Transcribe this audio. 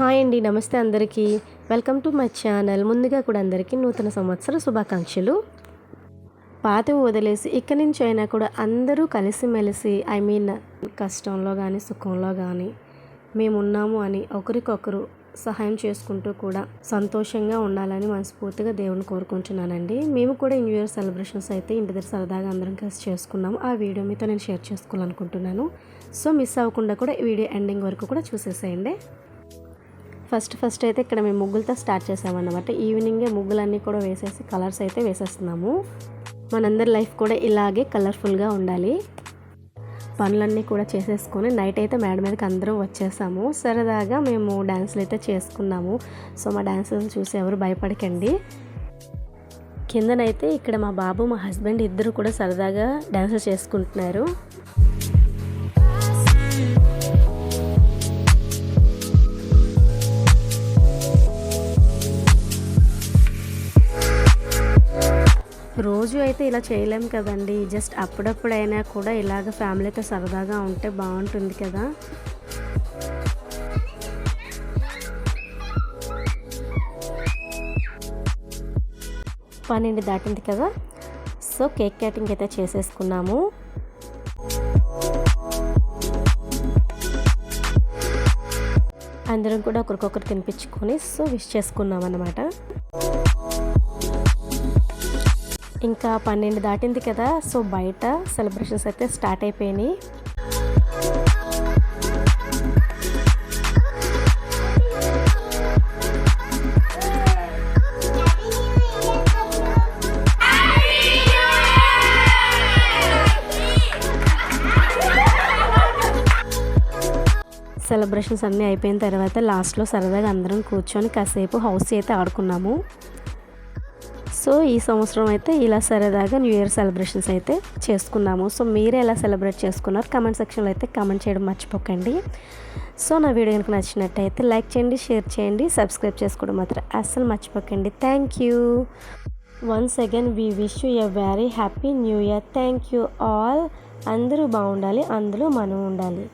Hi అండి నమస్తే అందరికీ. Welcome to my channel. ముందుగా కూడా అందరికీ నూతన సంవత్సర శుభాకాంక్షలు. పాత వదిలేసి ఇక్కడి నుంచి అయినా కూడా అందరూ కలిసిమెలిసి ఐ మీన్ కష్టంలో కానీ సుఖంలో కానీ మేమున్నాము అని ఒకరికొకరు సహాయం చేసుకుంటూ కూడా సంతోషంగా ఉండాలని మనస్ఫూర్తిగా దేవుని కోరుకుంటున్నానండి. మేము కూడా న్యూ ఇయర్ సెలబ్రేషన్స్ అయితే ఇంటి దగ్గర సరదాగా అందరం కలిసి చేసుకున్నాము. ఆ వీడియో మీతో నేను షేర్ చేసుకోవాలనుకుంటున్నాను. సో మిస్ అవ్వకుండా కూడా ఈ వీడియో ఎండింగ్ వరకు కూడా చూసేసేయండి. ఫస్ట్ ఫస్ట్ అయితే ఇక్కడ మేము ముగ్గులతో స్టార్ట్ చేసామన్నమాట. ఈవినింగే ముగ్గులన్నీ కూడా వేసేసి కలర్స్ అయితే వేసేస్తున్నాము. మనందరి లైఫ్ కూడా ఇలాగే కలర్ఫుల్గా ఉండాలి. పనులన్నీ కూడా చేసేసుకొని నైట్ అయితే మేడ మీదకి అందరం వచ్చేసాము. సరదాగా మేము డ్యాన్సులు అయితే చేసుకున్నాము. సో మా డ్యాన్సులు చూసి ఎవరు భయపడకండి. కిందనైతే ఇక్కడ మా బాబు మా హస్బెండ్ ఇద్దరు కూడా సరదాగా డ్యాన్సులు చేసుకుంటున్నారు. రోజు అయితే ఇలా చేయలేం కదండి. జస్ట్ అప్పుడప్పుడైనా కూడా ఇలాగ ఫ్యామిలీతో సరదాగా ఉంటే బాగుంటుంది కదా. పన్నెండు దాటింది కదా. సో కేక్ కటింగ్ అయితే చేసేసుకున్నాము. అందరం కూడా ఒకరికొకరు తినిపించుకొని సో విష్ చేసుకున్నాం అన్నమాట ఇంకా పన్నెండు దాటింది కదా సో బయట సెలబ్రేషన్స్ అయితే స్టార్ట్ అయిపోయినాయి. సెలబ్రేషన్స్ అన్నీ అయిపోయిన తర్వాత లాస్ట్లో సరదాగా అందరం కూర్చొని కాసేపు హౌస్ అయితే ఆడుకున్నాము. సో ఈ సంవత్సరం అయితే ఇలా సరదాగా న్యూ ఇయర్ సెలబ్రేషన్స్ అయితే చేసుకున్నాము. సో మీరే ఎలా సెలబ్రేట్ చేసుకున్నారు? కమెంట్ సెక్షన్లో అయితే కమెంట్ చేయడం మర్చిపోకండి. సో నా వీడియో కనుక నచ్చినట్టయితే లైక్ చేయండి షేర్ చేయండి సబ్స్క్రైబ్ చేసుకోవడం మాత్రం అస్సలు మర్చిపోకండి. Thank you once again we wish you a very happy new year thank you all అందరూ బాగుండాలి అందులో మనం ఉండాలి.